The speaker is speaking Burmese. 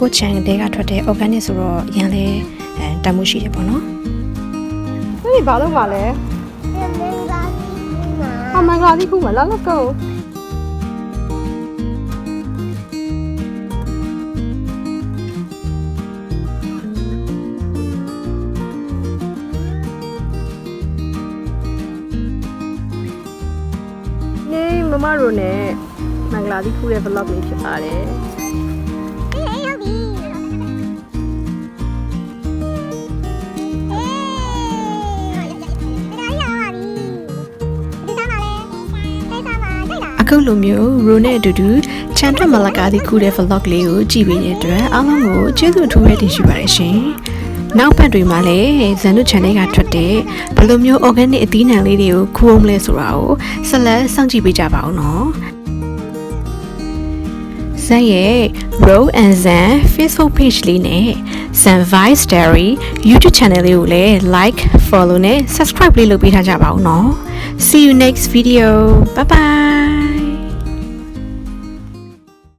ကိုချန်တဲကထွက်တဲ့ organic ဆိုတော့အရင်လဲအဲတန်မှုရှိတယ်ပေါ့နော်ဒီဘာလို့ပါလဲအမင်္ဂလာတိခုမလာလကောနေမမတို့နဲ့မင်္ဂလာတိခုရဲ့ vlog လေးဖြစ်ပါတယ် အခုလိုမျိုးရိုနဲ့အတူတူချန်ထွက်မလကားဒီခုတဲ့ vlog လေးကိုကြည့်ပေးတဲ့အတွက်အားလုံးကိုကျေးဇူးအထူးပဲတင်ရှိပါတယ်ရှင်နောက်ပတ်တွေမှာလည်းဇန်နု channel ကထွက်တဲ့ဘယ်လိုမျိုး organic အသီးနှံလေးတွေကိုခူးအောင်လဲဆိုတာကိုဆက်လက်စောင့်ကြည့်ပေးကြပါအောင်နော်ဇန်ရဲ့ Row and Zan Facebook page လေးနဲ့ Zan Vice Diary YouTube channel လေးကိုလည်း like, follow နဲ့ subscribe လေးလုပ်ပေးထားကြပါဦးနော် See you next video. Bye bye.